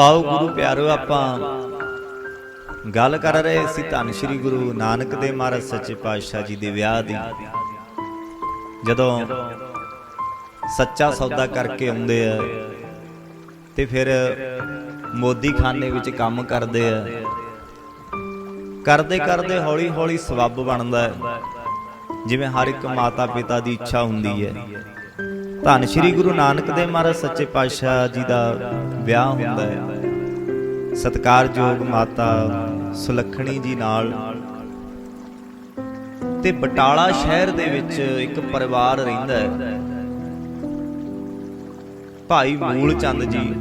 ਆਓ ਗੁਰੂ ਪਿਆਰੋ ਆਪਾਂ। ਗੱਲ ਕਰ ਰਹੇ ਸੀ ਧੰਨ ਸ਼੍ਰੀ ਗੁਰੂ ਨਾਨਕ ਦੇਵ ਮਹਾਰਾਜ ਸੱਚੇ ਪਾਤਸ਼ਾਹ ਜੀ ਦੇ ਵਿਆਹ ਦੀ। ਜਦੋਂ ਸੱਚਾ ਸੌਦਾ ਕਰਕੇ ਆਉਂਦੇ ਆ, ਤੇ ਫਿਰ ਮੋਦੀ ਖਾਨੇ ਵਿੱਚ ਕੰਮ ਕਰਦੇ ਆ। ਕਰਦੇ ਕਰਦੇ ਹੌਲੀ ਹੌਲੀ ਸਬੱਬ ਬਣਦਾ ਹੈ। ਜਿਵੇਂ ਹਰ ਇੱਕ ਮਾਤਾ ਪਿਤਾ ਦੀ ਇੱਛਾ ਹੁੰਦੀ ਹੈ। ਧੰਨ ਸ਼੍ਰੀ ਗੁਰੂ ਨਾਨਕ ਦੇਵ ਮਹਾਰਾਜ ਸੱਚੇ ਪਾਤਸ਼ਾਹ ਜੀ ਦਾ ਵਿਆਹ ਹੁੰਦਾ ਹੈ। ਸਤਕਾਰਯੋਗ ਮਾਤਾ ਸੁਲੱਖਣੀ ਜੀ ਨਾਲ। ਤੇ ਬਟਾਲਾ ਸ਼ਹਿਰ ਦੇ ਵਿੱਚ ਇੱਕ ਪਰਿਵਾਰ ਰਹਿੰਦਾ ਹੈ। ਭਾਈ ਮੂਲ ਚੰਦ ਜੀ।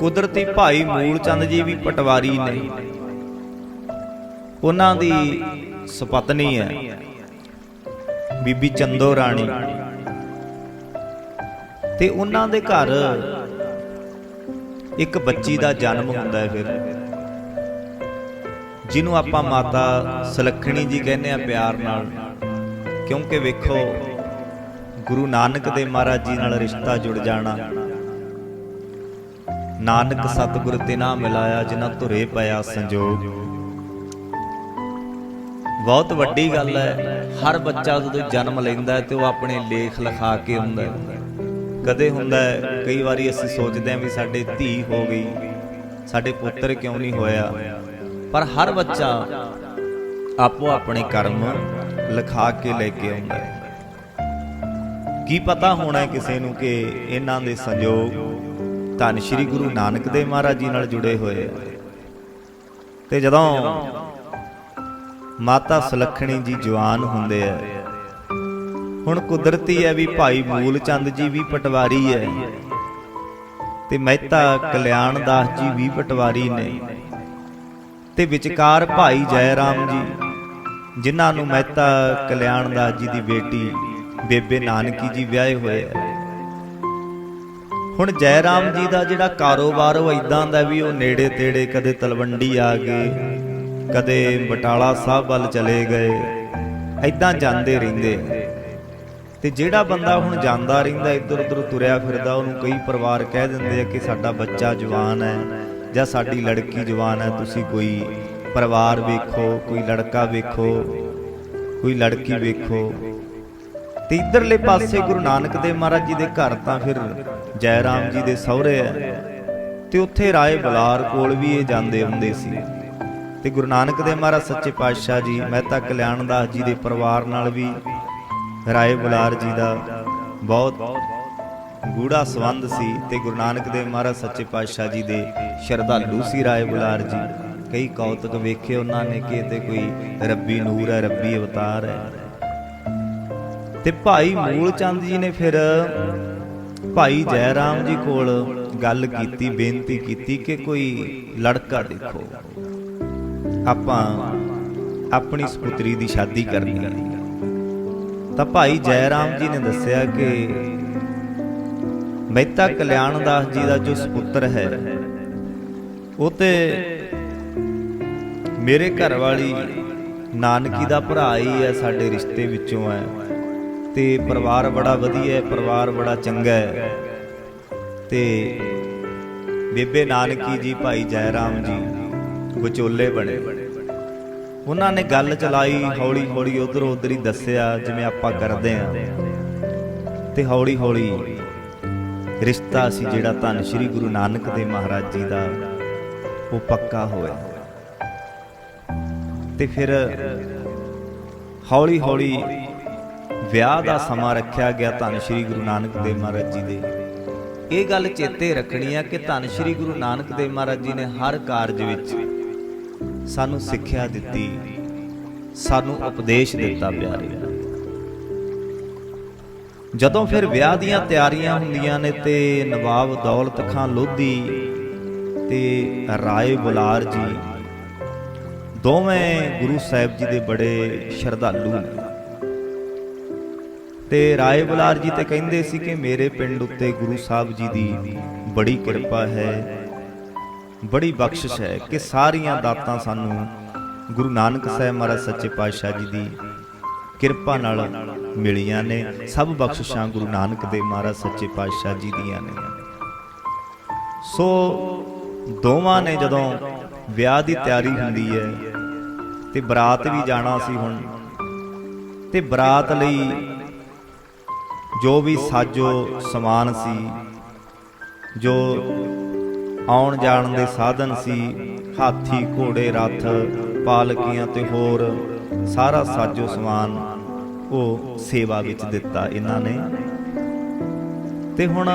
ਕੁਦਰਤੀ ਭਾਈ ਮੂਲ ਚੰਦ ਜੀ ਵੀ ਪਟਵਾਰੀ ਨੇ। ਉਹਨਾਂ ਦੀ ਸੁਪਤਨੀ ਹੈ। ਬੀਬੀ ਚੰਦੋ ਰਾਣੀ। ਤੇ ਉਹਨਾਂ ਦੇ ਘਰ ਇੱਕ ਬੱਚੀ ਦਾ ਜਨਮ ਹੁੰਦਾ ਹੈ ਫਿਰ। ਜਿਹਨੂੰ ਆਪਾਂ ਮਾਤਾ ਸੁਲੱਖਣੀ ਜੀ ਕਹਿੰਦੇ ਆ ਪਿਆਰ ਨਾਲ। ਕਿਉਂਕਿ ਵੇਖੋ, ਗੁਰੂ ਨਾਨਕ ਦੇ ਮਹਾਰਾਜ ਜੀ ਨਾਲ ਰਿਸ਼ਤਾ ਜੁੜ ਜਾਣਾ। ਨਾਨਕ ਸਤਿਗੁਰ ਤੇ ਨਾ ਮਿਲਾਇਆ, ਜਿਨ੍ਹਾਂ ਧੁਰੇ ਪਿਆ ਸੰਜੋਗ। ਬਹੁਤ ਵੱਡੀ ਗੱਲ ਹੈ, ਹਰ ਬੱਚਾ ਜਦੋਂ ਜਨਮ ਲੈਂਦਾ ਹੈ ਤੇ ਉਹ ਆਪਣੇ ਲੇਖ ਲਿਖਾ ਕੇ ਆਉਂਦਾ ਹੈ। ਕਦੇ ਹੁੰਦਾ ਹੈ, ਕਈ ਵਾਰੀ ਅਸੀਂ ਸੋਚਦੇ ਹਾਂ ਵੀ ਸਾਡੇ ਧੀ ਹੋ ਗਈ, ਸਾਡੇ ਪੁੱਤਰ ਕਿਉਂ ਨਹੀਂ ਹੋਇਆ? ਪਰ ਹਰ ਬੱਚਾ ਆਪੋ ਆਪਣੇ ਕਰਮ ਲਿਖਾ ਕੇ ਲੈ ਕੇ ਆਉਂਦਾ ਹੈ। ਕੀ ਪਤਾ ਹੋਣਾ ਕਿਸੇ ਨੂੰ ਕਿ ਇਹਨਾਂ ਦੇ ਸੰਯੋਗ ਧੰਨ ਸ਼੍ਰੀ ਗੁਰੂ ਨਾਨਕ ਦੇਵ ਮਹਾਰਾਜ ਜੀ ਨਾਲ ਜੁੜੇ ਹੋਏ ਆ। ਤੇ ਜਦੋਂ ਮਾਤਾ ਸੁਲੱਖਣੀ ਜੀ ਜਵਾਨ ਹੁੰਦੇ ਆ ਹੁਣ ਕੁਦਰਤੀ ਹੈ ਵੀ ਭਾਈ ਮੂਲ ਚੰਦ ਜੀ ਵੀ ਪਟਵਾਰੀ ਹੈ ਤੇ ਮਹਿਤਾ ਕਲਿਆਣ ਦਾਸ ਜੀ ਵੀ ਪਟਵਾਰੀ ਨੇ। ਤੇ ਵਿਚਕਾਰ ਭਾਈ ਜੈ ਰਾਮ ਜੀ, ਜਿਨ੍ਹਾਂ ਨੂੰ ਮਹਿਤਾ ਕਲਿਆਣ ਦਾਸ ਜੀ ਦੀ ਬੇਟੀ ਬੇਬੇ ਨਾਨਕੀ ਜੀ ਵਿਆਹੇ ਹੋਏ ਆ ਹੁਣ ਜੈ ਰਾਮ ਜੀ ਦਾ ਜਿਹੜਾ ਕਾਰੋਬਾਰ ਉਹ ਇਦਾਂ ਦਾ ਵੀ ਉਹ ਨੇੜੇ ਤੇੜੇ ਕਦੇ ਤਲਵੰਡੀ ਆ ਗਏ, ਕਦੇ ਬਟਾਲਾ ਸਾਹਿਬ ਵੱਲ ਚਲੇ ਗਏ ਐਦਾਂ ਜਾਂਦੇ ਰਹਿੰਦੇ ਤੇ ਜਿਹੜਾ ਬੰਦਾ ਹੁਣ ਜਾਂਦਾ ਰਹਿੰਦਾ ਇੱਧਰ ਉੱਧਰ ਤੁਰਿਆ ਫਿਰਦਾ, ਉਹਨੂੰ ਕਈ ਪਰਿਵਾਰ ਕਹਿ ਦਿੰਦੇ ਆ ਕਿ ਸਾਡਾ ਬੱਚਾ ਜਵਾਨ ਹੈ ਜਾਂ ਸਾਡੀ ਲੜਕੀ ਜਵਾਨ ਹੈ, ਤੁਸੀਂ ਕੋਈ ਪਰਿਵਾਰ ਵੇਖੋ, ਕੋਈ ਲੜਕਾ ਵੇਖੋ, ਕੋਈ ਲੜਕੀ ਵੇਖੋ। ਤੇ ਇਧਰਲੇ ਪਾਸੇ ਗੁਰੂ ਨਾਨਕ ਦੇਵ ਮਹਾਰਾਜ ਜੀ ਦੇ ਘਰ ਤਾਂ ਫਿਰ ਜੈ ਰਾਮ ਜੀ ਦੇ ਸਹੁਰੇ ਆ ਤੇ ਉੱਥੇ ਰਾਏ ਬਲਾਰ ਕੋਲ ਵੀ ਇਹ ਜਾਂਦੇ ਹੁੰਦੇ ਸੀ। ਤੇ ਗੁਰੂ ਨਾਨਕ ਦੇਵ ਮਹਾਰਾਜ ਸੱਚੇ ਪਾਤਸ਼ਾਹ ਜੀ, ਮਹਿਤਾ ਕਲਿਆਣ ਦਾਸ ਜੀ ਦੇ ਪਰਿਵਾਰ ਨਾਲ ਵੀ ਰਾਏ ਬੁਲਾਰ ਜੀ ਦਾ ਬਹੁਤ ਗੂੜਾ ਸੰਬੰਧ ਸੀ ਤੇ ਗੁਰੂ ਨਾਨਕ ਦੇਵ ਮਹਾਰਾਜ ਸੱਚੇ ਪਾਤਸ਼ਾਹ ਜੀ ਦੇ ਸ਼ਰਧਾਲੂ ਸੀ ਰਾਏ ਬੁਲਾਰ ਜੀ। ਕਈ ਕੌਤਕ ਵੇਖੇ ਉਹਨਾਂ ਨੇ ਕਿ ਤੇ ਕੋਈ ਰੱਬੀ ਨੂਰ ਹੈ, ਰੱਬੀ ਅਵਤਾਰ ਹੈ। ਤੇ ਭਾਈ ਮੂਲ ਚੰਦ ਜੀ ਨੇ ਫਿਰ ਭਾਈ ਜੈ ਰਾਮ ਜੀ ਕੋਲ ਗੱਲ ਕੀਤੀ, ਬੇਨਤੀ ਕੀਤੀ ਕਿ ਕੋਈ ਲੜਕਾ ਦੇਖੋ। ਆਪਾਂ ਆਪਣੀ ਸੁਪੁੱਤਰੀ ਦੀ ਸ਼ਾਦੀ ਕਰਨੀ ਹੈ। ਤਾਂ ਭਾਈ ਜੈ ਰਾਮ ਜੀ ਨੇ ਦੱਸਿਆ ਕਿ ਮਹਿਤਾ ਕਲਿਆਣ ਦਾਸ ਜੀ ਦਾ ਜੋ ਸੁਪੁੱਤਰ ਹੈ, ਉਹ ਤੇ ਮੇਰੇ ਘਰ ਵਾਲੀ ਨਾਨਕੀ ਦਾ ਭਰਾ ਹੀ ਹੈ, ਸਾਡੇ ਰਿਸ਼ਤੇ ਵਿੱਚੋਂ ਹੈ। ਤੇ ਪਰਿਵਾਰ ਬੜਾ ਵਧੀਆ ਹੈ, ਪਰਿਵਾਰ ਬੜਾ ਚੰਗਾ ਹੈ। ਤੇ ਬੇਬੇ ਨਾਨਕੀ ਜੀ, ਭਾਈ ਜੈ ਰਾਮ ਜੀ ਵਿਚੋਲੇ ਬਣੇ। ਉਹਨਾਂ ਨੇ ਗੱਲ ਚਲਾਈ ਹੌਲੀ ਹੌਲੀ ਉਧਰ ਉਧਰ ਹੀ ਦੱਸਿਆ, ਜਿਵੇਂ ਆਪਾਂ ਕਰਦੇ ਆਂ ਤੇ ਹੌਲੀ ਹੌਲੀ ਰਿਸ਼ਤਾ ਸੀ ਜਿਹੜਾ ਧੰਨ ਸ਼੍ਰੀ ਗੁਰੂ ਨਾਨਕ ਦੇਵ ਮਹਾਰਾਜ ਜੀ ਦਾ, ਉਹ ਪੱਕਾ ਹੋਇਆ। ਤੇ ਫਿਰ ਹੌਲੀ ਹੌਲੀ ਵਿਆਹ ਦਾ ਸਮਾਂ ਰੱਖਿਆ ਗਿਆ ਧੰਨ ਸ਼੍ਰੀ ਗੁਰੂ ਨਾਨਕ ਦੇਵ ਮਹਾਰਾਜ ਜੀ ਦੇ। ਇਹ ਗੱਲ ਚੇਤੇ ਰੱਖਣੀ ਆ ਕਿ ਧੰਨ ਸ਼੍ਰੀ ਗੁਰੂ ਨਾਨਕ ਦੇਵ ਮਹਾਰਾਜ ਜੀ ਨੇ ਹਰ ਕਾਰਜ ਵਿੱਚ ਸਾਨੂੰ ਸਿੱਖਿਆ ਦਿੱਤੀ। ਸਾਨੂੰ ਉਪਦੇਸ਼ ਦਿੱਤਾ ਪਿਆਰੇ। ਜਦੋਂ ਫਿਰ ਵਿਆਹ ਦੀਆਂ ਤਿਆਰੀਆਂ ਹੁੰਦੀਆਂ ਨੇ ਤੇ ਨਵਾਬ ਦੌਲਤ ਖਾਨ ਲੋਧੀ ਤੇ ਰਾਏ ਬੁਲਾਰ ਜੀ, ਦੋਵੇਂ ਗੁਰੂ ਸਾਹਿਬ ਜੀ ਦੇ ਬੜੇ ਸ਼ਰਧਾਲੂ ਨੇ। ਤੇ ਰਾਏ ਬੁਲਾਰ ਜੀ ਤੇ ਕਹਿੰਦੇ ਸੀ ਕਿ ਮੇਰੇ ਪਿੰਡ ਉੱਤੇ ਗੁਰੂ ਸਾਹਿਬ ਜੀ ਦੀ ਬੜੀ ਕਿਰਪਾ ਹੈ। ਬੜੀ ਬਖਸ਼ਿਸ਼ ਹੈ ਕਿ ਸਾਰੀਆਂ ਦਾਤਾਂ ਸਾਨੂੰ ਗੁਰੂ ਨਾਨਕ ਸਾਹਿਬ ਮਹਾਰਾਜ ਸੱਚੇ ਪਾਤਸ਼ਾਹ ਜੀ ਦੀ ਕਿਰਪਾ ਨਾਲ ਮਿਲੀਆਂ ਨੇ। ਸਭ ਬਖਸ਼ਿਸ਼ਾਂ ਗੁਰੂ ਨਾਨਕ ਦੇਵ ਮਹਾਰਾਜ ਸੱਚੇ ਪਾਤਸ਼ਾਹ ਜੀ ਦੀਆਂ ਨੇ। ਸੋ ਦੋਵਾਂ ਨੇ ਜਦੋਂ ਵਿਆਹ ਦੀ ਤਿਆਰੀ ਹੁੰਦੀ ਹੈ ਤੇ ਬਰਾਤ ਵੀ ਜਾਣਾ ਸੀ ਹੁਣ, ਤੇ ਬਰਾਤ ਲਈ ਜੋ ਵੀ ਸਾਜੋ ਸਮਾਨ ਸੀ, ਜੋ ਆਉਣ ਜਾਣ ਦੇ ਸਾਧਨ ਸੀ, ਹਾਥੀ, ਘੋੜੇ, ਰੱਥ, ਪਾਲਕੀਆਂ ਤੇ ਹੋਰ ਸਾਰਾ ਸਾਜੋ ਸਮਾਨ ਉਹ ਸੇਵਾ ਵਿੱਚ ਦਿੱਤਾ ਇਹਨਾਂ ਨੇ। ਤੇ ਹੁਣ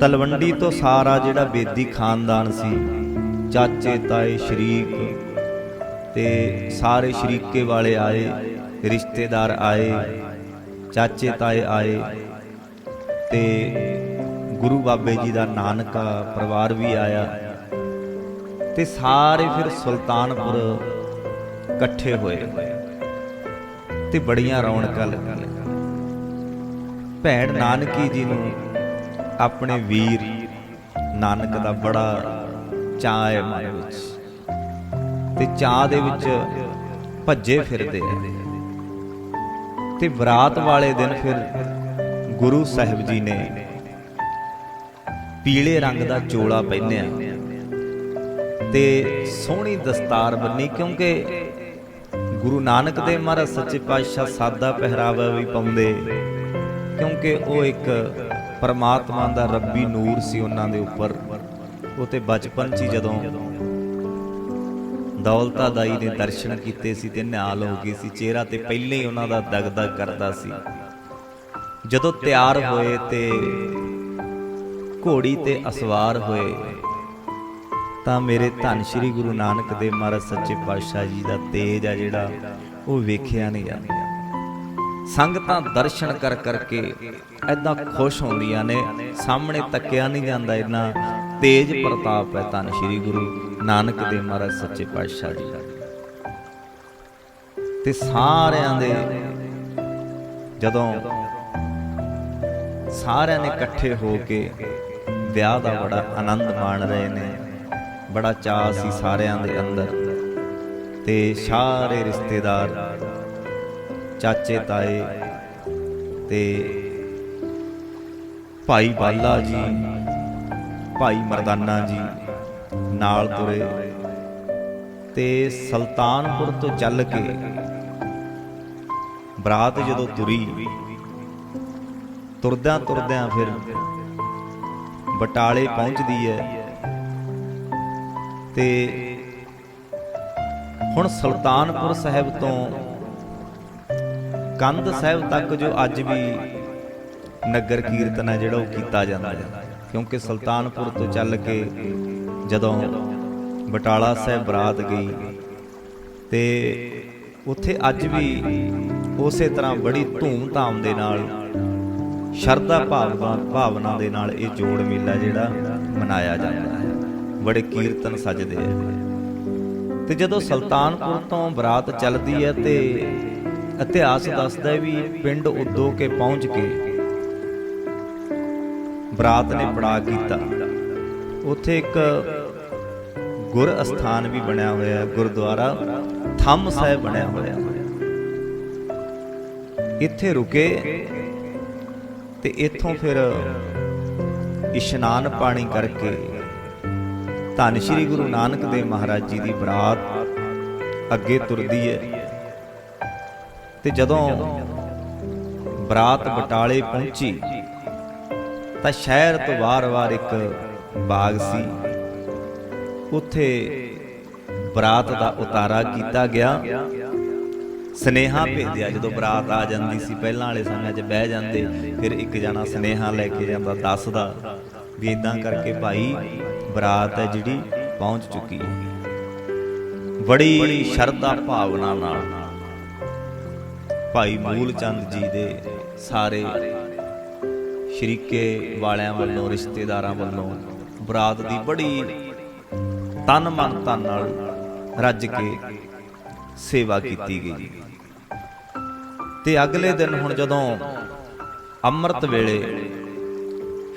ਤਲਵੰਡੀ ਤੋਂ ਸਾਰਾ ਜਿਹੜਾ ਬੇਦੀ ਖਾਨਦਾਨ ਸੀ, ਚਾਚੇ, ਤਾਏ, ਸ਼ਰੀਕ ਤੇ ਸਾਰੇ ਸ਼ਰੀਕੇ ਵਾਲੇ ਆਏ, ਰਿਸ਼ਤੇਦਾਰ ਆਏ, ਚਾਚੇ, ਤਾਏ ਆਏ ਤੇ ਗੁਰੂ ਬਾਬੇ ਜੀ ਦਾ ਨਾਨਕਾ ਪਰਿਵਾਰ ਵੀ ਆਇਆ ਤੇ ਸਾਰੇ ਫਿਰ ਸੁਲਤਾਨਪੁਰ ਇਕੱਠੇ ਹੋਏ ਤੇ ਬੜੀਆਂ ਰੌਣਕਾਂ ਲੱਗੀਆਂ। ਭੈਣ ਨਾਨਕੀ ਜੀ ਨੂੰ ਆਪਣੇ ਵੀਰ ਨਾਨਕ ਦਾ ਬੜਾ ਚਾਅ ਹੈ ਮਨ ਵਿੱਚ ਤੇ ਚਾਅ ਦੇ ਵਿੱਚ ਭੱਜੇ ਫਿਰਦੇ ਆ। ਤੇ ਬਰਾਤ ਵਾਲੇ ਦਿਨ ਫਿਰ ਗੁਰੂ ਸਾਹਿਬ ਜੀ ਨੇ ਪੀਲੇ ਰੰਗ ਦਾ ਚੋਲਾ ਪਹਿਨਿਆ ਤੇ ਸੋਹਣੀ ਦਸਤਾਰ ਬੰਨੀ, ਕਿਉਂਕਿ ਗੁਰੂ ਨਾਨਕ ਦੇਵ ਮਹਾਰਾਜ ਸੱਚੇ ਪਾਤਸ਼ਾਹ ਸਾਦਾ ਪਹਿਰਾਵਾ ਵੀ ਪਾਉਂਦੇ, ਕਿਉਂਕਿ ਉਹ ਇੱਕ ਪਰਮਾਤਮਾ ਦਾ ਰੱਬੀ ਨੂਰ ਸੀ ਉਹਨਾਂ ਦੇ ਉੱਪਰ। ਉਹ ਤੇ ਬਚਪਨ 'ਚ ਹੀ ਜਦੋਂ ਦੌਲਤਾ ਦਾਈ ਨੇ ਦਰਸ਼ਨ ਕੀਤੇ ਸੀ ਤੇ ਨਿਹਾਲ ਹੋ ਗਈ ਸੀ, ਚਿਹਰਾ ਤੇ ਪਹਿਲੇ ਹੀ ਉਹਨਾਂ ਦਾ ਦਗਦਗ ਕਰਦਾ ਸੀ। ਜਦੋਂ ਤਿਆਰ ਹੋਏ ਤੇ ਘੋੜੀ ਤੇ ਅਸਵਾਰ ਹੋਏ। ਤਾਂ ਮੇਰੇ ਧੰਨ ਸ਼੍ਰੀ ਗੁਰੂ ਨਾਨਕ ਦੇਵ ਮਹਾਰਾਜ ਸੱਚੇ ਪਾਤਸ਼ਾਹ ਜੀ ਦਾ ਤੇਜ ਆ ਜਿਹੜਾ, ਉਹ ਵੇਖਿਆ ਨਹੀਂ ਜਾਂਦਾ। ਸੰਗਤਾਂ ਦਰਸ਼ਨ ਕਰ ਕਰਕੇ ਐਦਾਂ ਖੁਸ਼ ਹੁੰਦੀਆਂ ਨੇ, ਸਾਹਮਣੇ ਤੱਕਿਆ ਨਹੀਂ ਜਾਂਦਾ ਇੰਨਾ ਤੇਜ ਪ੍ਰਤਾਪ ਹੈ ਧੰਨ ਸ਼੍ਰੀ ਗੁਰੂ ਨਾਨਕ ਦੇਵ ਮਹਾਰਾਜ ਸੱਚੇ ਪਾਤਸ਼ਾਹ ਜੀ ਦਾ। ਤੇ ਸਾਰਿਆਂ ਦੇ ਜਦੋਂ ਸਾਰਿਆਂ ਨੇ ਇਕੱਠੇ ਹੋ ਕੇ ਵਿਆਹ ਦਾ ਬੜਾ ਆਨੰਦ ਮਾਣ ਰਹੇ ਨੇ। ਬੜਾ ਚਾਅ ਸੀ ਸਾਰਿਆਂ ਦੇ ਅੰਦਰ। ਤੇ ਸਾਰੇ ਰਿਸ਼ਤੇਦਾਰ ਚਾਚੇ ਤਾਏ ਤੇ ਭਾਈ ਬਾਲਾ ਜੀ ਭਾਈ ਮਰਦਾਨਾ ਜੀ ਨਾਲ ਤੁਰੇ। ਤੇ ਸੁਲਤਾਨਪੁਰ ਤੋਂ ਚੱਲ ਕੇ ਬਰਾਤ ਜਦੋਂ ਤੁਰੀ ਤੁਰਦਿਆਂ ਤੁਰਦਿਆਂ ਫਿਰ ਬਟਾਲੇ ਪਹੁੰਚਦੀ ਹੈ। ਤੇ ਹੁਣ ਸੁਲਤਾਨਪੁਰ ਸਾਹਿਬ ਤੋਂ ਕੰਧ ਸਾਹਿਬ ਤੱਕ ਜੋ ਅੱਜ ਵੀ ਨਗਰ ਕੀਰਤਨ ਹੈ ਜਿਹੜਾ ਉਹ ਕੀਤਾ ਜਾਂਦਾ ਹੈ। ਕਿਉਂਕਿ ਸੁਲਤਾਨਪੁਰ ਤੋਂ ਚੱਲ ਕੇ ਜਦੋਂ ਬਟਾਲਾ ਸਾਹਿਬ ਬਰਾਤ ਗਈ ਤੇ ਉੱਥੇ ਅੱਜ ਵੀ ਉਸੇ ਤਰ੍ਹਾਂ ਬੜੀ ਧੂਮ-ਧਾਮ ਦੇ ਨਾਲ ਸ਼ਰਧਾ ਭਾਵਨਾ ਭਾਵਨਾ ਦੇ ਨਾਲ ਇਹ ਜੋੜ ਮੇਲਾ ਜਿਹੜਾ ਮਨਾਇਆ ਜਾਂਦਾ ਹੈ। ਬੜੇ ਕੀਰਤਨ ਸਜਦੇ ਆ। ਤੇ ਜਦੋਂ ਸੁਲਤਾਨਪੁਰ ਤੋਂ ਬਰਾਤ ਚੱਲਦੀ ਹੈ ਤੇ ਇਤਿਹਾਸ ਦੱਸਦਾ ਵੀ ਪਿੰਡ ਉਦੋਂ ਕੇ ਪਹੁੰਚ ਕੇ ਬਰਾਤ ਨੇ ਪੜਾ ਕੀਤਾ। ਉੱਥੇ ਇੱਕ ਗੁਰ ਅਸਥਾਨ ਵੀ ਬਣਿਆ ਹੋਇਆ ਹੈ, ਗੁਰਦੁਆਰਾ ਥੰਮ ਸਾਹਿਬ ਬਣਿਆ ਹੋਇਆ ਹੈ। ਇੱਥੇ ਰੁਕੇ ਤੇ ਇੱਥੋਂ ਫਿਰ ਇਸ਼ਨਾਨ ਪਾਣੀ ਕਰਕੇ ਧੰਨ ਸ਼੍ਰੀ ਗੁਰੂ ਨਾਨਕ ਦੇਵ ਮਹਾਰਾਜ ਜੀ ਦੀ ਬਰਾਤ ਅੱਗੇ ਤੁਰਦੀ ਹੈ। ਤੇ ਜਦੋਂ ਬਰਾਤ ਬਟਾਲੇ ਪਹੁੰਚੀ, ਤਾਂ ਸ਼ਹਿਰ ਤੋਂ ਵਾਰ-ਵਾਰ ਇੱਕ ਬਾਗ ਸੀ। ਉੱਥੇ ਬਰਾਤ ਦਾ ਉਤਾਰਾ ਕੀਤਾ ਗਿਆ। ਸਨੇਹਾ ਭੇਜਿਆ ਜਦੋਂ ਬਰਾਤ ਆ ਜਾਂਦੀ ਸੀ ਪਹਿਲਾਂ ਵਾਲੇ ਸਮਿਆਂ 'ਚ ਬਹਿ ਜਾਂਦੇ ਫਿਰ ਇੱਕ ਜਣਾ ਸਨੇਹਾ ਲੈ ਕੇ ਜਾਂਦਾ ਦੱਸਦਾ ਵੀ ਇਦਾਂ ਕਰਕੇ ਭਾਈ ਬਰਾਤ ਹੈ ਜਿਹੜੀ ਪਹੁੰਚ ਚੁੱਕੀ ਹੈ। ਬੜੀ ਸ਼ਰਧਾ ਭਾਵਨਾ ਨਾਲ ਭਾਈ ਮੂਲ ਚੰਦ ਜੀ ਦੇ ਸਾਰੇ ਸ਼ਰੀਕੇ ਵਾਲਿਆਂ ਵੱਲੋਂ ਰਿਸ਼ਤੇਦਾਰਾਂ ਵੱਲੋਂ ਬਰਾਤ ਦੀ ਬੜੀ ਤਨ ਮਨ ਧਨ ਨਾਲ ਰੱਜ ਕੇ ਸੇਵਾ ਕੀਤੀ ਗਈ। ਤੇ ਅਗਲੇ ਦਿਨ ਹੁਣ ਜਦੋਂ ਅੰਮ੍ਰਿਤ ਵੇਲੇ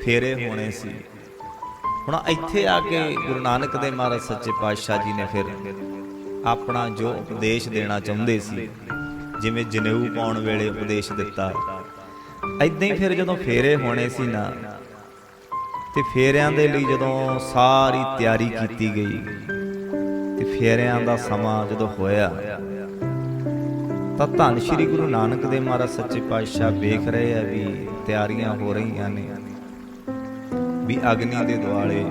ਫੇਰੇ ਹੋਣੇ ਸੀ, ਹੁਣ ਇੱਥੇ ਆ ਕੇ ਗੁਰੂ ਨਾਨਕ ਦੇਵ ਮਹਾਰਾਜ ਸੱਚੇ ਪਾਤਸ਼ਾਹ ਜੀ ਨੇ ਫਿਰ ਆਪਣਾ ਜੋ ਉਪਦੇਸ਼ ਦੇਣਾ ਚਾਹੁੰਦੇ ਸੀ, ਜਿਵੇਂ ਜਨੇਊ ਪਾਉਣ ਵੇਲੇ ਉਪਦੇਸ਼ ਦਿੱਤਾ। ਐਦਾਂ ਹੀ ਫਿਰ ਜਦੋਂ ਫੇਰੇ ਹੋਣੇ ਸੀ ਨਾ, ਤੇ ਫੇਰਿਆਂ ਦੇ ਲਈ ਜਦੋਂ ਸਾਰੀ ਤਿਆਰੀ ਕੀਤੀ ਗਈ, ਤੇ ਫੇਰਿਆਂ ਦਾ ਸਮਾਂ ਜਦੋਂ ਹੋਇਆ ਤਾਂ ਧੰਨ ਸ਼੍ਰੀ ਗੁਰੂ ਨਾਨਕ ਦੇਵ ਮਹਾਰਾਜ ਸੱਚੇ ਪਾਤਸ਼ਾਹ ਵੇਖ ਰਹੇ ਆ ਵੀ ਤਿਆਰੀਆਂ ਹੋ ਰਹੀਆਂ ਨੇ, ਵੀ ਅਗਨੀ ਦੇ ਦੁਆਲੇ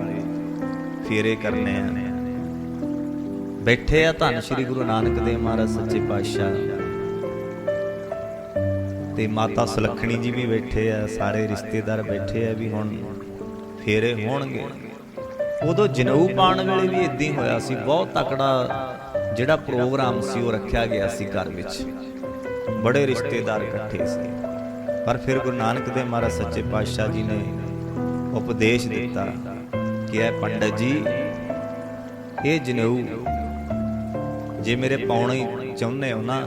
ਫੇਰੇ ਕਰਨੇ ਆ। ਬੈਠੇ ਆ ਧੰਨ ਸ਼੍ਰੀ ਗੁਰੂ ਨਾਨਕ ਦੇਵ ਮਹਾਰਾਜ ਸੱਚੇ ਪਾਤਸ਼ਾਹ। ਤੇ ਮਾਤਾ ਸੁਲੱਖਣੀ ਜੀ ਵੀ ਬੈਠੇ ਆ, ਸਾਰੇ ਰਿਸ਼ਤੇਦਾਰ ਬੈਠੇ ਆ ਵੀ ਹੁਣ ਫੇਰੇ ਹੋਣਗੇ। ਉਦੋਂ ਜਨਊ ਪਾਣ ਵੇਲੇ ਵੀ ਇਦਾਂ ਹੀ ਹੋਇਆ ਸੀ, ਬਹੁਤ ਤਕੜਾ ਜਿਹੜਾ ਪ੍ਰੋਗਰਾਮ ਸੀ ਉਹ ਰੱਖਿਆ ਗਿਆ ਸੀ ਘਰ ਵਿੱਚ। ਬੜੇ ਰਿਸ਼ਤੇਦਾਰ ਇਕੱਠੇ ਸੀ। ਪਰ ਫਿਰ ਗੁਰੂ ਨਾਨਕ ਦੇਵ ਮਹਾਰਾਜ ਸੱਚੇ ਪਾਤਸ਼ਾਹ ਜੀ ਨੇ ਉਪਦੇਸ਼ ਦਿੱਤਾ ਕਿ ਇਹ ਪੰਡਤ ਜੀ, ਇਹ ਜਨਊ, ਜੇ ਮੇਰੇ ਪਾਉਣਾ ਹੀ ਚਾਹੁੰਦੇ ਹੋ ਨਾ,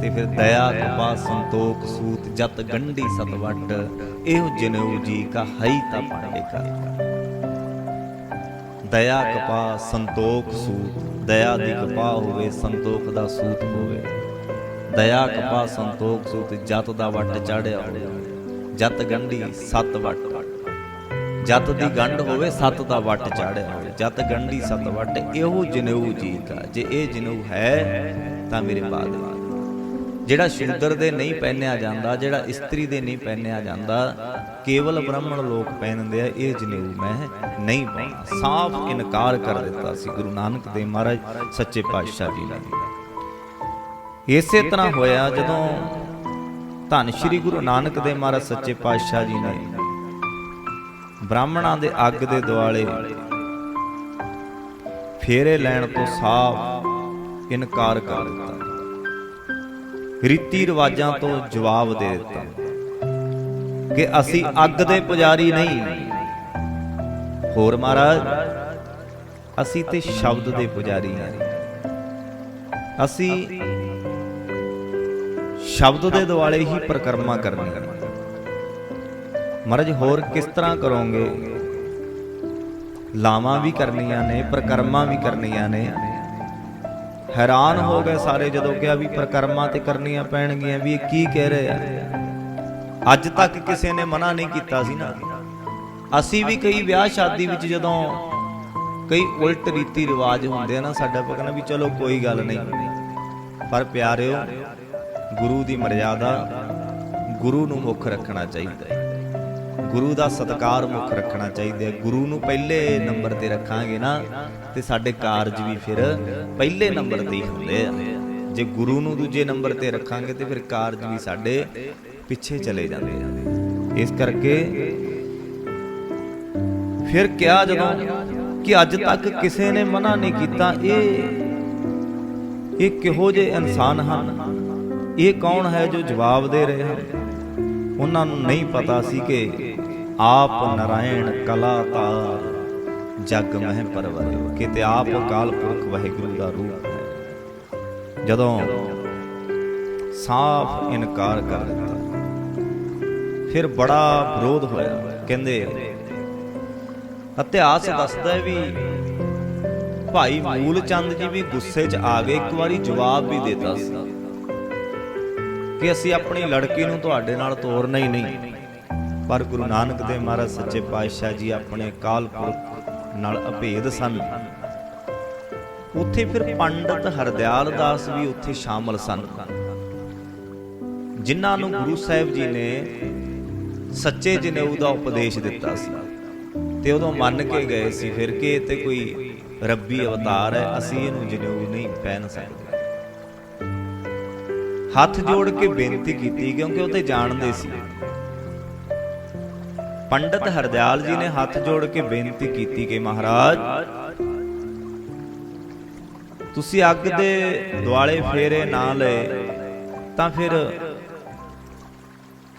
ਤੇ ਫਿਰ ਦਇਆ ਕਪਾ ਸੰਤੋਖ, ਸੂਤ, ਜਤ, ਗੰਢੀ, ਸਤਵਟ, ਇਹੋ ਜਨਊ ਜੀ ਕਾ ਹਈ ਤਾ ਪਾਂਡੇ ਕਾ ਦਇਆ ਕਪਾ ਸੰਤੋਖ ਸੂਤ। ਦਇਆ ਦੀ ਕਪਾ ਹੋਵੇ, ਸੰਤੋਖ ਦਾ ਸੂਤ ਹੋਵੇ। ਦਇਆ ਕਪਾ ਸੰਤੋਖ ਸੂਤ, ਜਤ ਦਾ ਵੱਟ ਚੜਿਆ ਹੋਵੇ। ਜਤ ਗੰਢੀ, ਸਤ ਵੱਟ। ਜਤ ਦੀ ਗੰਢ ਹੋਵੇ, ਸਤ ਦਾ ਵੱਟ ਚੜਿਆ ਹੋਵੇ। ਜਤ ਗੰਢੀ, ਸਤ ਵੱਟ, ਇਹੋ ਜਨੇਊ ਜੀ ਕਾ ਜੇ ਇਹ ਜਨੇਊ ਹੈ, ਤਾਂ ਮੇਰੇ ਬਾਦ ਜਿਹੜਾ ਸ਼ੂਦਰ ਦੇ ਨਹੀਂ ਪਹਿਨਿਆ ਜਾਂਦਾ, ਜਿਹੜਾ ਇਸਤਰੀ ਦੇ ਨਹੀਂ ਪਹਿਨਿਆ ਜਾਂਦਾ, ਕੇਵਲ ਬ੍ਰਾਹਮਣ ਲੋਕ ਪਹਿਨਦੇ ਆ, ਇਹ ਜਨੇਊ ਮੈਂ ਨਹੀਂ ਪਾਉਣਾ। ਸਾਫ਼ ਇਨਕਾਰ ਕਰ ਦਿੱਤਾ ਸੀ ਗੁਰੂ ਨਾਨਕ ਦੇਵ ਮਹਾਰਾਜ ਸੱਚੇ ਪਾਤਸ਼ਾਹ ਜੀ ਨੇ ਇਸੇ ਤਰ੍ਹਾਂ ਹੋਇਆ ਜਦੋਂ ਧੰਨ ਸ਼੍ਰੀ ਗੁਰੂ ਨਾਨਕ ਦੇਵ ਮਹਾਰਾਜ ਸੱਚੇ ਪਾਤਸ਼ਾਹ ਜੀ ਨੇ ਬ੍ਰਾਹਮਣਾਂ ਦੇ ਅੱਗ ਦੇ ਦੁਆਲੇ ਫੇਰੇ ਲੈਣ ਤੋਂ ਸਾਫ਼ ਇਨਕਾਰ ਕਰ ਦਿੱਤਾ। ਰੀਤੀ ਰਿਵਾਜਾਂ ਤੋਂ ਜਵਾਬ ਦੇ ਦਿੱਤਾ ਕਿ ਅਸੀਂ ਅੱਗ ਦੇ ਪੁਜਾਰੀ ਨਹੀਂ। ਹੋਰ ਮਹਾਰਾਜ, ਅਸੀਂ ਤੇ ਸ਼ਬਦ ਦੇ ਪੁਜਾਰੀ ਹਾਂ। ਅਸੀਂ ਸ਼ਬਦ ਦੇ ਦੁਆਲੇ ਹੀ ਪ੍ਰਕਰਮਾ ਕਰਨੀ ਹੈ ਮਹਾਰਾਜ, ਹੋਰ ਕਿਸ ਤਰ੍ਹਾਂ ਕਰੋਗੇ? ਲਾਵਾਂ ਵੀ ਕਰਨੀਆਂ ਨੇ, ਪ੍ਰਕਰਮਾਂ ਵੀ ਕਰਨੀਆਂ ਨੇ। ਹੈਰਾਨ ਹੋ ਗਏ ਸਾਰੇ ਜਦੋਂ ਕਿਹਾ ਵੀ ਪ੍ਰਕਰਮਾਂ ਤੇ ਕਰਨੀਆਂ ਪੈਣਗੀਆਂ, ਵੀ ਇਹ ਕੀ ਕਹਿ ਰਹੇ ਆ? ਅੱਜ ਤੱਕ ਕਿਸੇ ਨੇ ਮਨਾ ਨਹੀਂ ਕੀਤਾ ਸੀ ਨਾ। ਅਸੀਂ ਵੀ ਕਈ ਵਿਆਹ ਸ਼ਾਦੀ ਵਿੱਚ ਜਦੋਂ ਕਈ ਉਲਟ ਰੀਤੀ ਰਿਵਾਜ ਹੁੰਦੇ ਆ ਨਾ, ਸਾਡਾ ਪਕਣਾ ਵੀ ਚਲੋ ਕੋਈ ਗੱਲ ਨਹੀਂ। ਪਰ ਪਿਆਰਿਓ, ਗੁਰੂ ਦੀ ਮਰਜ਼ਾਦਾ ਗੁਰੂ ਨੂੰ ਮੁੱਖ ਰੱਖਣਾ ਚਾਹੀਦਾ ਹੈ। ਗੁਰੂ ਦਾ ਸਤਕਾਰ ਮੁੱਖ ਰੱਖਣਾ ਚਾਹੀਦਾ ਹੈ। ਗੁਰੂ ਨੂੰ ਪਹਿਲੇ ਨੰਬਰ ਤੇ ਰੱਖਾਂਗੇ ਨਾ, ਤੇ ਸਾਡੇ ਕਾਰਜ ਵੀ ਫਿਰ ਪਹਿਲੇ ਨੰਬਰ ਤੇ ਹੀ ਹੁੰਦੇ ਆ। ਜੇ ਗੁਰੂ ਨੂੰ ਦੂਜੇ ਨੰਬਰ ਤੇ ਰੱਖਾਂਗੇ, ਤੇ ਫਿਰ ਕਾਰਜ ਵੀ ਸਾਡੇ ਪਿੱਛੇ ਚਲੇ ਜਾਂਦੇ ਆ। ਇਸ ਕਰਕੇ ਫਿਰ ਕਿਹਾ ਜਦੋਂ ਕਿ ਅੱਜ ਤੱਕ ਕਿਸੇ ਨੇ ਮਨਾ ਨਹੀਂ ਕੀਤਾ, ਇਹ ਇਹ ਕਿਹੋ ਜਿਹੇ ਇਨਸਾਨ ਹਨ? ਇਹ ਕੌਣ ਹੈ ਜੋ ਜਵਾਬ ਦੇ ਰਹੇ ਹਨ? ਉਹਨਾਂ ਨੂੰ ਨਹੀਂ ਪਤਾ ਸੀ ਕਿ ਆਪ ਨਰਾਇਣ ਕਲਾਤਾਰ ਜਗ ਮਹਿ ਪਰਵਰਿ, ਕਿਤੇ ਆਪ ਅਕਾਲ ਪੁਰਖ ਵਾਹਿਗੁਰੂ ਦਾ ਰੂਪ ਹੈ। ਜਦੋਂ ਸਾਫ਼ ਇਨਕਾਰ ਕਰ ਦਿੱਤਾ, ਫਿਰ ਬੜਾ ਵਿਰੋਧ ਹੋਇਆ, ਕਹਿੰਦੇ, ਇਤਿਹਾਸ ਦੱਸਦਾ ਹੈ ਵੀ ਭਾਈ ਮੂਲ ਚੰਦ ਜੀ ਵੀ ਗੁੱਸੇ 'ਚ ਆ ਗਏ, ਇੱਕ ਵਾਰੀ ਜਵਾਬ ਵੀ ਦਿੱਤਾ ਸੀ ਕਿ ਅਸੀਂ ਆਪਣੀ ਲੜਕੀ ਨੂੰ ਤੁਹਾਡੇ ਨਾਲ ਤੋਰਨਾ ਹੀ ਨਹੀਂ। ਪਰ ਗੁਰੂ ਨਾਨਕ ਦੇਵ ਮਹਾਰਾਜ ਸੱਚੇ ਪਾਤਸ਼ਾਹ ਜੀ ਆਪਣੇ ਕਾਲ ਪੁਰਖ ਨਾਲ ਅਭੇਦ ਸਨ। ਉੱਥੇ ਫਿਰ ਪੰਡਤ ਹਰਦਿਆਲ ਦਾਸ ਵੀ ਉੱਥੇ ਸ਼ਾਮਲ ਸਨ। ਜਿਨ੍ਹਾਂ ਨੂੰ ਗੁਰੂ ਸਾਹਿਬ ਜੀ ਨੇ ਸੱਚੇ ਜਨੇਊ ਦਾ ਉਪਦੇਸ਼ ਦਿੱਤਾ ਸੀ। ਤੇ ਉਦੋਂ ਮੰਨ ਕੇ ਗਏ ਸੀ ਫਿਰ ਕਿ ਇਹ ਤੇ ਕੋਈ ਰੱਬੀ ਅਵਤਾਰ ਹੈ, ਅਸੀਂ ਇਹਨੂੰ ਜਨੇਊ ਨਹੀਂ ਪਹਿਨ ਸਕਦੇ। ਹੱਥ ਜੋੜ ਕੇ ਬੇਨਤੀ ਕੀਤੀ ਕਿਉਂਕਿ ਉਹ ਤੇ ਜਾਣਦੇ ਸੀ। ਪੰਡਤ ਹਰਦਿਆਲ ਜੀ ਨੇ ਹੱਥ ਜੋੜ ਕੇ ਬੇਨਤੀ ਕੀਤੀ ਕਿ ਮਹਾਰਾਜ, ਤੁਸੀਂ ਅੱਗ ਦੇ ਦੁਆਲੇ ਫੇਰੇ ਨਾ ਲਏ, ਤਾਂ ਫਿਰ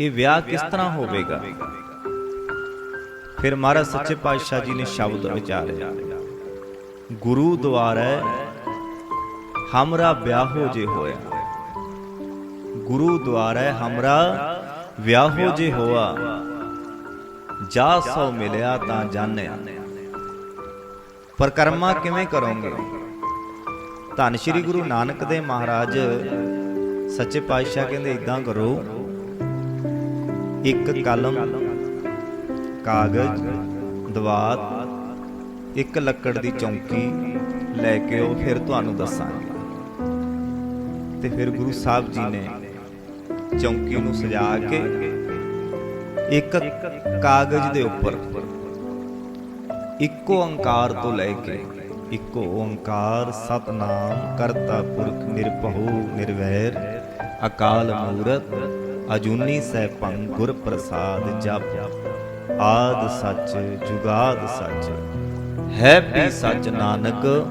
ਇਹ ਵਿਆਹ ਕਿਸ ਤਰ੍ਹਾਂ ਹੋਵੇਗਾ? ਫਿਰ ਮਹਾਰਾਜ ਸੱਚੇ ਪਾਤਸ਼ਾਹ ਜੀ ਨੇ ਸ਼ਬਦ ਵਿਚਾਰਿਆ ਗੁਰੂ ਦੁਆਰੇ, ਹਮਰਾ ਵਿਆਹੋ ਜੇ ਹੋਇਆ। ਗੁਰੂ ਦੁਆਰੇ, ਹਮਰਾ ਵਿਆਹੋ ਜੇ ਹੋਆ। ਜਾ ਸੋ ਮਿਲਿਆ ਤਾਂ ਜਾਣਿਆ। ਪਰ ਕਰਮਾ ਕਿਵੇਂ ਕਰੋਗੇ? ਧੰਨ ਸ਼੍ਰੀ ਗੁਰੂ ਨਾਨਕ ਦੇਵ ਮਹਾਰਾਜ, ਸੱਚੇ ਪਾਤਸ਼ਾਹ ਕਹਿੰਦੇ ਇਦਾਂ ਕਰੋ। ਇੱਕ ਕਲਮ, ਕਾਗਜ਼, ਦਵਾਤ, ਇੱਕ ਲੱਕੜ ਦੀ ਚੌਂਕੀ ਲੈ ਕੇ ਉਹ ਫਿਰ ਤੁਹਾਨੂੰ ਦੱਸਾਂਗੇ। ਤੇ ਫਿਰ ਗੁਰੂ ਸਾਹਿਬ ਜੀ ਨੇ ਚੌਂਕੀ ਨੂੰ ਸਜਾ ਕੇ ਇੱਕ ਕਾਗਜ਼ ਦੇ ਉੱਪਰ। ਇੱਕੋ ਓੰਕਾਰ ਤੋਂ ਲੈ ਕੇ ਇੱਕੋ ਓੰਕਾਰ, ਸਤਨਾਮ, ਕਰਤਾ ਪੁਰਖ, ਨਿਰਭਉ, ਨਿਰਵੈਰ, ਅਕਾਲ ਮੂਰਤ, ਅਜੂਨੀ ਸੈਭੰ ਗੁਰ ਪ੍ਰਸਾਦ ਜਪ, ਆਦ ਸੱਚ, ਜੁਗਾਦ ਸੱਚ। ਹੈ ਵੀ ਸੱਚ ਨਾਨਕ,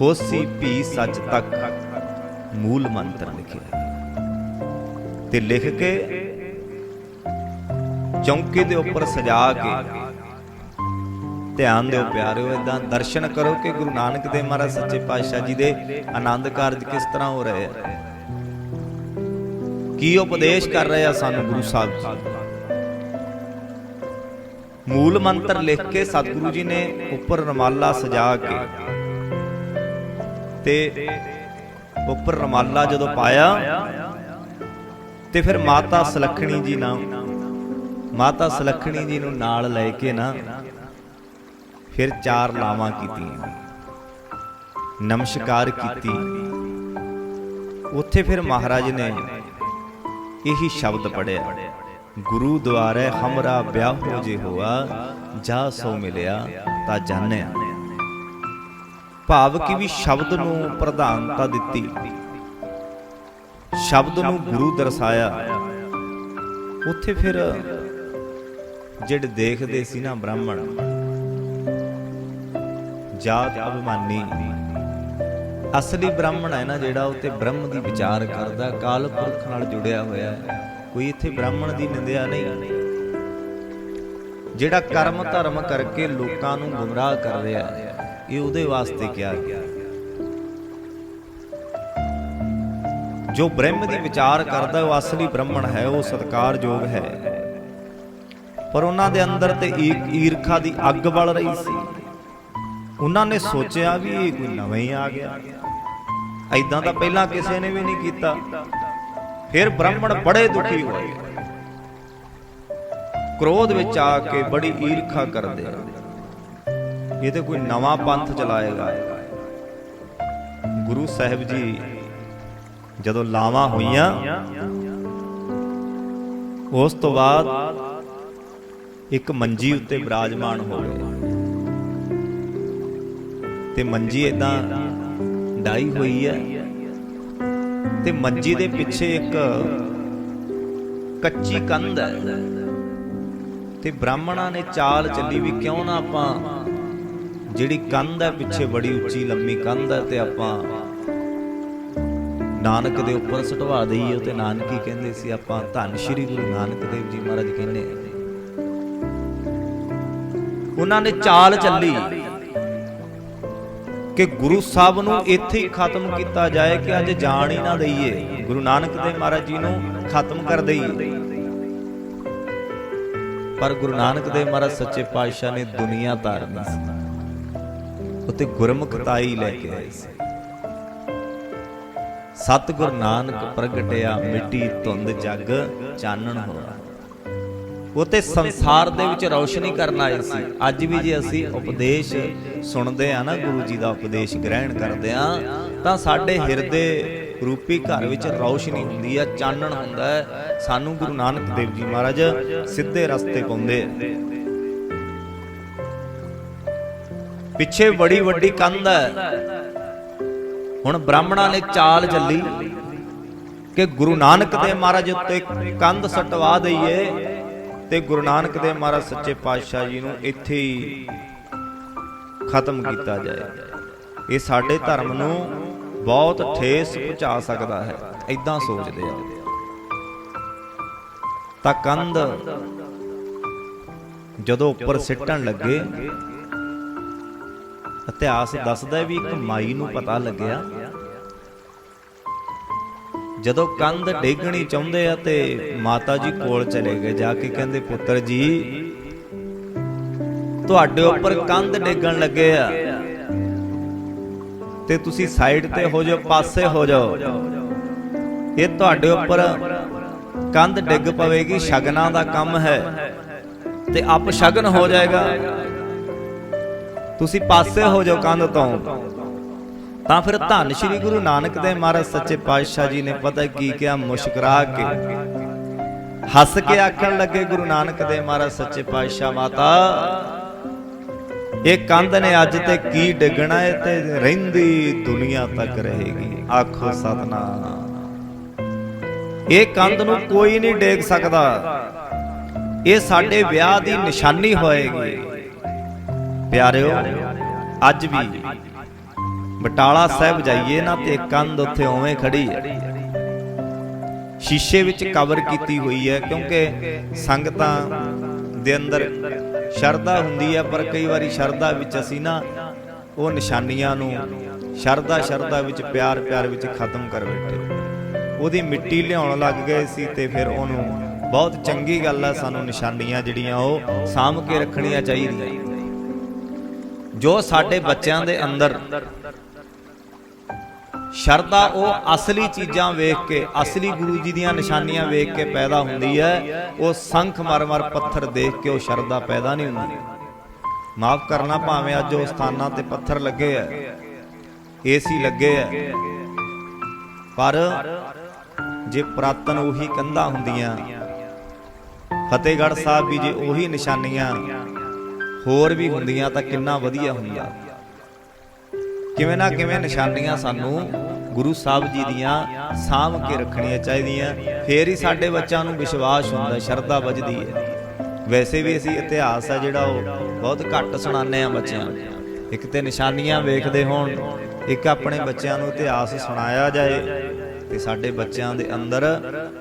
ਹੋਸੀ ਵੀ ਸੱਚ ਤੱਕ। ਮੂਲ ਮੰਤਰ ਲਿਖਿਆ। ਤੇ ਲਿਖ ਕੇ ਚੌਂਕੇ ਦੇ ਉੱਪਰ ਸਜਾ ਕੇ। ਧਿਆਨ ਦਿਓ ਪਿਆਰਿਓ ਇਦਾਂ ਦਰਸ਼ਨ ਕਰੋ ਕਿ ਗੁਰੂ ਨਾਨਕ ਦੇਵ ਮਹਾਰਾਜ ਸੱਚੇ ਪਾਤਸ਼ਾਹ ਜੀ ਦੇ ਆਨੰਦ ਕਾਰਜ ਕਿਸ ਤਰ੍ਹਾਂ ਹੋ ਰਹੇ ਆ। ਕੀ ਉਪਦੇਸ਼ ਕਰ ਰਹੇ ਆ ਸਾਨੂੰ ਗੁਰੂ ਸਾਹਿਬ ਜੀ? ਮੂਲ ਮੰਤਰ ਲਿਖ ਕੇ ਸਤਿਗੁਰੂ ਜੀ ਨੇ ਉੱਪਰ ਰਮਾਲਾ ਸਜਾ ਕੇ ਤੇ ਉੱਪਰ ਰਮਾਲਾ ਜਦੋਂ ਪਾਇਆ ਤੇ ਫਿਰ ਮਾਤਾ ਸਲੱਖਣੀ ਜੀ ਨਾਲ ਮਾਤਾ ਸੁਲੱਖਣੀ ਜੀ ਨੂੰ ਨਾਲ ਲੈ ਕੇ ਨਾ ਫਿਰ ਚਾਰ ਲਾਵਾਂ ਕੀਤੀਆਂ। ਨਮਸਕਾਰ ਕੀਤੀ। ਉੱਥੇ ਫਿਰ ਮਹਾਰਾਜ ਨੇ ਇਹੀ ਸ਼ਬਦ ਪੜਿਆ ਗੁਰੂ ਦੁਆਰੇ ਹਮਰਾ ਵਿਆਹ ਹੋ ਜੇ ਹੋਆ, ਜਾ ਸੋ ਮਿਲਿਆ ਤਾਂ ਜਾਣਿਆ। ਭਾਵ ਕਿ ਵੀ ਸ਼ਬਦ ਨੂੰ ਪ੍ਰਧਾਨਤਾ ਦਿੱਤੀ। ਸ਼ਬਦ ਨੂੰ ਗੁਰੂ ਦਰਸਾਇਆ। ਉੱਥੇ ਫਿਰ ਜਿਹੜੇ ਦੇਖਦੇ ਸੀ ਨਾ ਬ੍ਰਾਹਮਣ। ਜਾਤ ਅਭਿਮਾਨੀ। ਅਸਲੀ ਬ੍ਰਾਹਮਣ ਹੈ ਨਾ ਜਿਹੜਾ ਉਹ ਤੇ ਬ੍ਰਹਮ ਦੀ ਵਿਚਾਰ ਕਰਦਾ, ਕਾਲ ਪੁਰਖ ਨਾਲ ਜੁੜਿਆ ਹੋਇਆ ਹੈ। ਕੋਈ ਇੱਥੇ ਬ੍ਰਾਹਮਣ ਦੀ ਨਿੰਦਿਆ ਨਹੀਂ। ਜਿਹੜਾ ਕਰਮ ਧਰਮ ਕਰਕੇ ਲੋਕਾਂ ਨੂੰ ਗੁੰਮਰਾਹ ਕਰ ਰਿਹਾ ਹੈ, ਇਹ ਉਹਦੇ ਵਾਸਤੇ ਕਿਹਾ ਗਿਆ। ਜੋ ਬ੍ਰਹਮ ਦੀ ਵਿਚਾਰ ਕਰਦਾ, ਉਹ ਅਸਲੀ ਬ੍ਰਾਹਮਣ ਹੈ, ਉਹ ਸਤਕਾਰਯੋਗ ਹੈ। ਪਰ ਉਹਨਾਂ ਦੇ ਅੰਦਰ ਤੇ ਈ- ਈਰਖਾ ਦੀ ਅੱਗ ਬਲ ਰਹੀ ਸੀ। ਉਹਨਾਂ ਨੇ ਸੋਚਿਆ ਵੀ ਇਹ ਕੋਈ ਨਵਾਂ ਹੀ ਆ ਗਿਆ। ਐਦਾਂ ਤਾਂ ਪਹਿਲਾਂ ਕਿਸੇ ਨੇ ਵੀ ਨਹੀਂ ਕੀਤਾ। ਫਿਰ ਬ੍ਰਾਹਮਣ ਬੜੇ ਦੁਖੀ ਹੋਏ। ਕ੍ਰੋਧ ਵਿੱਚ ਆ ਕੇ ਬੜੀ ਈਰਖਾ ਕਰਦੇ ਆ। ਇਹ ਤੇ ਕੋਈ ਨਵਾਂ ਪੰਥ ਚਲਾਏਗਾ। ਗੁਰੂ ਸਾਹਿਬ ਜੀ ਜਦੋਂ ਲਾਵਾਂ ਹੋਈਆਂ, ਉਸ ਤੋਂ ਬਾਅਦ ਇੱਕ ਮੰਜੀ ਉੱਤੇ ਬਿਰਾਜਮਾਨ ਹੋ ਗਏ। ਤੇ ਮੰਜੀ ਇਦਾਂ ਡਾਈ ਹੋਈ ਹੈ। ਤੇ ਮੰਜੀ ਦੇ ਪਿੱਛੇ ਇੱਕ ਕੱਚੀ ਕੰਧ ਹੈ। ਤੇ ਬ੍ਰਾਹਮਣਾਂ ਨੇ ਚਾਲ ਚੱਲੀ ਵੀ ਕਿਉਂ ਨਾ ਆਪਾਂ ਜਿਹੜੀ ਕੰਧ ਹੈ ਪਿੱਛੇ ਬੜੀ ਉੱਚੀ ਲੰਮੀ ਕੰਧ ਹੈ ਤੇ ਆਪਾਂ ਨਾਨਕ ਦੇ ਉੱਪਰ ਸਟਵਾ ਦਈਏ ਤੇ ਨਾਨਕੀ ਕਹਿੰਦੇ ਸੀ ਆਪਾਂ ਧੰਨ ਸ਼੍ਰੀ ਗੁਰੂ ਨਾਨਕ ਦੇਵ ਜੀ ਮਹਾਰਾਜ ਕਹਿੰਦੇ ਆ। ਉਹਨਾਂ ਨੇ ਚਾਲ ਚੱਲੀ ਕਿ ਗੁਰੂ ਸਾਹਿਬ ਨੂੰ ਇੱਥੇ ਹੀ ਖਤਮ ਕੀਤਾ ਜਾਏ ਕਿ ਅੱਜ ਜਾਣ ਹੀ ਨਾ ਦਈਏ। ਗੁਰੂ ਨਾਨਕ ਦੇਵ ਮਹਾਰਾਜ ਜੀ ਨੂੰ ਖਤਮ ਕਰ ਦਈਏ। ਪਰ ਗੁਰੂ ਨਾਨਕ ਦੇਵ ਮਹਾਰਾਜ ਸੱਚੇ ਪਾਤਸ਼ਾਹ ਨੇ ਦੁਨੀਆ ਧਾਰਨੀ ਸੀ। ਉਤੇ ਗੁਰਮੁਖਤਾਈ ਲੈ ਕੇ ਆਏ ਸੀ। ਸਤਿਗੁਰ ਨਾਨਕ ਪ੍ਰਗਟਿਆ, ਮਿੱਟੀ ਧੁੰਦ ਜਗ ਚਾਨਣ ਹੋਇਆ ਉਹ ਤੇ ਸੰਸਾਰ ਦੇ ਵਿੱਚ ਰੌਸ਼ਨੀ ਕਰਨ ਆਏ ਸੀ। ਅੱਜ ਵੀ ਜੇ ਅਸੀਂ ਉਪਦੇਸ਼ ਸੁਣਦੇ ਆ ਨਾ ਗੁਰੂ ਜੀ ਦਾ ਉਪਦੇਸ਼ ਗ੍ਰਹਿਣ ਕਰਦੇ ਆ ਤਾਂ ਸਾਡੇ ਹਿਰਦੇ ਰੂਪੀ ਘਰ ਵਿੱਚ ਰੌਸ਼ਨੀ ਹੁੰਦੀ ਆ ਚਾਨਣ ਹੁੰਦਾ ਹੈ। ਸਾਨੂੰ ਗੁਰੂ ਨਾਨਕ ਦੇਵ ਜੀ ਮਹਾਰਾਜ ਸਿੱਧੇ ਰਸਤੇ ਪਾਉਂਦੇ ਪਿੱਛੇ ਬੜੀ ਵੱਡੀ ਕੰਧ ਹੈ। ਹੁਣ ਬ੍ਰਾਹਮਣਾਂ ਨੇ ਚਾਲ ਚੱਲੀ ਕਿ ਗੁਰੂ ਨਾਨਕ ਦੇਵ ਮਹਾਰਾਜ ਉੱਤੇ ਕੰਧ ਸਟਵਾ ਦਈਏ। ਤੇ ਗੁਰੂ ਨਾਨਕ ਦੇਵ ਮਹਾਰਾਜ ਸੱਚੇ ਪਾਤਸ਼ਾਹ ਜੀ ਨੂੰ ਇੱਥੇ ਹੀ ਖਤਮ ਕੀਤਾ ਜਾਏ। ਇਹ ਸਾਡੇ ਧਰਮ ਨੂੰ ਬਹੁਤ ਠੇਸ ਪਹੁੰਚਾ ਸਕਦਾ ਹੈ। ਐਦਾਂ ਸੋਚਦੇ ਆ। ਤਾਂ ਕੰਧ ਜਦੋਂ ਉੱਪਰ ਸਿੱਟਣ ਲੱਗੇ, ਇਤਿਹਾਸ ਦੱਸਦਾ ਵੀ ਇੱਕ ਮਾਈ ਨੂੰ ਪਤਾ ਲੱਗਿਆ ਜਦੋਂ ਕੰਧ ਡੇਗਣੀ ਚਾਹੁੰਦੇ ਆ ਤੇ ਮਾਤਾ ਜੀ ਕੋਲ ਚਲੇ ਗਏ, ਜਾ ਕੇ ਕਹਿੰਦੇ, ਪੁੱਤਰ ਜੀ, ਤੁਹਾਡੇ ਉੱਪਰ ਕੰਧ ਡੇਗਣ ਲੱਗੇ ਆ। ਤੇ ਤੁਸੀਂ ਸਾਈਡ ਤੇ ਹੋ ਜਾਓ, ਪਾਸੇ ਹੋ ਜਾਓ। ਇਹ ਤੁਹਾਡੇ ਉੱਪਰ ਕੰਧ ਡਿੱਗ ਪਵੇਗੀ, ਸ਼ਗਨਾਂ ਦਾ ਕੰਮ ਹੈ। ਤੇ ਅਪ ਸ਼ਗਨ ਹੋ ਜਾਏਗਾ। ਤੁਸੀਂ ਪਾਸੇ ਹੋ ਜਾਓ ਕੰਧ ਤੋਂ। ਤਾਂ ਫਿਰ ਧੰਨ ਸ਼੍ਰੀ ਗੁਰੂ ਨਾਨਕ ਦੇਵ ਮਹਾਰਾਜ ਸੱਚੇ ਪਾਤਸ਼ਾਹ ਜੀ ਨੇ ਪਤਾ ਕੀ ਕਿਹਾ? ਮੁਸਕਰਾ ਕੇ। ਹੱਸ ਕੇ ਆਖਣ ਲੱਗੇ, ਗੁਰੂ ਨਾਨਕ ਦੇਵ ਮਹਾਰਾਜ ਸੱਚੇ ਪਾਤਸ਼ਾਹ ਮਾਤਾ, ਇਹ ਕੰਧ ਨੇ ਅੱਜ ਤੇ ਕੀ ਡਿੱਗਣਾ ਹੈ ਤੇ ਰਹਿੰਦੀ ਦੁਨੀਆ ਤੱਕ ਰਹੇਗੀ। ਆਖੋ ਸਤਨਾਮ। ਇਹ ਕੰਧ ਨੂੰ ਕੋਈ ਨਹੀਂ ਡੇਗ ਸਕਦਾ। ਇਹ ਸਾਡੇ ਵਿਆਹ ਦੀ ਨਿਸ਼ਾਨੀ ਹੋਏਗੀ। ਪਿਆਰਿਓ, ਅੱਜ ਵੀ ਬਟਾਲਾ ਸਾਹਿਬ ਜਾਈਏ ਨਾ ਤੇ ਕੰਧ ਉੱਥੇ ਉਵੇਂ ਖੜੀ ਹੈ। ਸ਼ੀਸ਼ੇ ਵਿੱਚ ਕਵਰ ਕੀਤੀ ਹੋਈ ਹੈ, ਕਿਉਂਕਿ ਸੰਗਤਾਂ ਦੇ ਅੰਦਰ ਸ਼ਰਧਾ ਹੁੰਦੀ ਹੈ, ਪਰ ਕਈ ਵਾਰੀ ਸ਼ਰਧਾ ਵਿੱਚ ਅਸੀਂ ਨਾ ਉਹ ਨਿਸ਼ਾਨੀਆਂ ਨੂੰ ਸ਼ਰਧਾ ਸ਼ਰਧਾ ਵਿੱਚ, ਪਿਆਰ ਪਿਆਰ ਵਿੱਚ ਖਤਮ ਕਰ ਬੈਠੇ। ਉਹਦੀ ਮਿੱਟੀ ਲਿਆਉਣ ਲੱਗ ਗਏ ਸੀ ਤੇ ਫਿਰ ਉਹਨੂੰ ਬਹੁਤ ਚੰਗੀ ਗੱਲ ਹੈ ਸਾਨੂੰ ਨਿਸ਼ਾਨੀਆਂ ਜਿਹੜੀਆਂ ਉਹ ਸਾਂਭ ਕੇ ਰੱਖਣੀਆਂ ਚਾਹੀਦੀਆਂ। ਜੋ ਸਾਡੇ ਬੱਚਿਆਂ ਦੇ ਅੰਦਰ ਸ਼ਰਧਾ ਉਹ ਅਸਲੀ ਚੀਜ਼ਾਂ ਵੇਖ ਕੇ, ਅਸਲੀ ਗੁਰੂ ਜੀ ਦੀਆਂ ਨਿਸ਼ਾਨੀਆਂ ਵੇਖ ਕੇ ਪੈਦਾ ਹੁੰਦੀ ਹੈ। ਉਹ ਸੰਖ ਮਰਮਰ ਪੱਥਰ ਦੇਖ ਕੇ ਉਹ ਸ਼ਰਧਾ ਪੈਦਾ ਨਹੀਂ ਹੁੰਦੀ। ਮਾਫ ਕਰਨਾ ਭਾਵੇਂ ਅੱਜ ਉਹ ਸਥਾਨਾਂ ਤੇ ਪੱਥਰ ਲੱਗੇ ਆ ਏਸੀ ਲੱਗੇ ਆ। ਪਰ ਜੇ ਪ੍ਰਾਤਨ ਉਹੀ ਕੰਧਾਂ ਹੁੰਦੀਆਂ, ਫਤਿਹਗੜ੍ਹ ਸਾਹਿਬ ਵੀ ਜੇ ਉਹੀ ਨਿਸ਼ਾਨੀਆਂ ਹੋਰ ਵੀ ਹੁੰਦੀਆਂ ਤਾਂ ਕਿੰਨਾ ਵਧੀਆ ਹੁੰਦਾ। ਕਿਵੇਂ ਨਾ ਕਿਵੇਂ ਨਿਸ਼ਾਨੀਆਂ ਸਾਨੂੰ ਗੁਰੂ ਸਾਹਿਬ ਜੀ ਦੀਆਂ ਸਾਂਭ ਕੇ ਰੱਖਣੀਆਂ ਚਾਹੀਦੀਆਂ। ਫੇਰ ਹੀ ਸਾਡੇ ਬੱਚਿਆਂ ਨੂੰ ਵਿਸ਼ਵਾਸ ਹੁੰਦਾ, ਸ਼ਰਧਾ ਵੱਜਦੀ ਹੈ ਵੈਸੇ ਵੀ ਅਸੀਂ ਇਤਿਹਾਸ ਆ ਜਿਹੜਾ ਉਹ ਬਹੁਤ ਘੱਟ ਸੁਣਾਉਂਦੇ ਆ ਬੱਚਿਆਂ ਨੂੰ। ਇੱਕ ਤੇ ਨਿਸ਼ਾਨੀਆਂ ਵੇਖਦੇ ਹੋਣ, ਇੱਕ ਆਪਣੇ ਬੱਚਿਆਂ ਨੂੰ ਇਤਿਹਾਸ ਸੁਣਾਇਆ ਜਾਏ, ਤੇ ਸਾਡੇ ਬੱਚਿਆਂ ਦੇ ਅੰਦਰ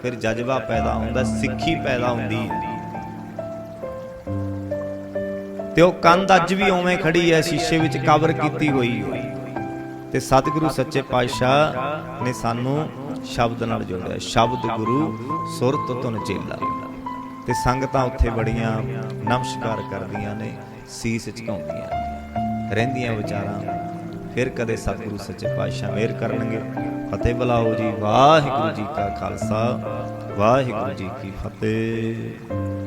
ਫਿਰ ਜਜ਼ਬਾ ਪੈਦਾ ਹੁੰਦਾ, ਸਿੱਖੀ ਪੈਦਾ ਹੁੰਦੀ ਹੈ ਤੇ ਉਹ ਕੰਧ ਅੱਜ ਵੀ ਉਵੇਂ ਖੜੀ ਹੈ, ਸ਼ੀਸ਼ੇ ਵਿੱਚ ਕਵਰ ਕੀਤੀ ਹੋਈ ਹੈ ਤੇ ਸਤਿਗੁਰੂ ਸੱਚੇ ਪਾਤਸ਼ਾਹ ਨੇ ਸਾਨੂੰ ਸ਼ਬਦ ਨਾਲ ਜੋੜਿਆ। ਸ਼ਬਦ ਗੁਰੂ ਸੁਰਤ ਤੁਨ ਚੇਲਾ। ਤੇ ਸੰਗਤਾਂ ਉੱਥੇ ਬੜੀਆਂ ਨਮਸਕਾਰ ਕਰਦੀਆਂ ਨੇ, ਸੀਸ ਝੁਕਾਉਂਦੀਆਂ ਰਹਿੰਦੀਆਂ ਵਿਚਾਰਾਂ ਫਿਰ ਕਦੇ ਸਤਿਗੁਰੂ ਸੱਚੇ ਪਾਤਸ਼ਾਹ ਮਿਹਰ ਕਰਨਗੇ। ਫਤਿਹ ਬੁਲਾਓ ਜੀ, ਵਾਹਿਗੁਰੂ ਜੀ ਕਾ ਖਾਲਸਾ, ਵਾਹਿਗੁਰੂ ਜੀ ਕੀ ਫਤਿਹ।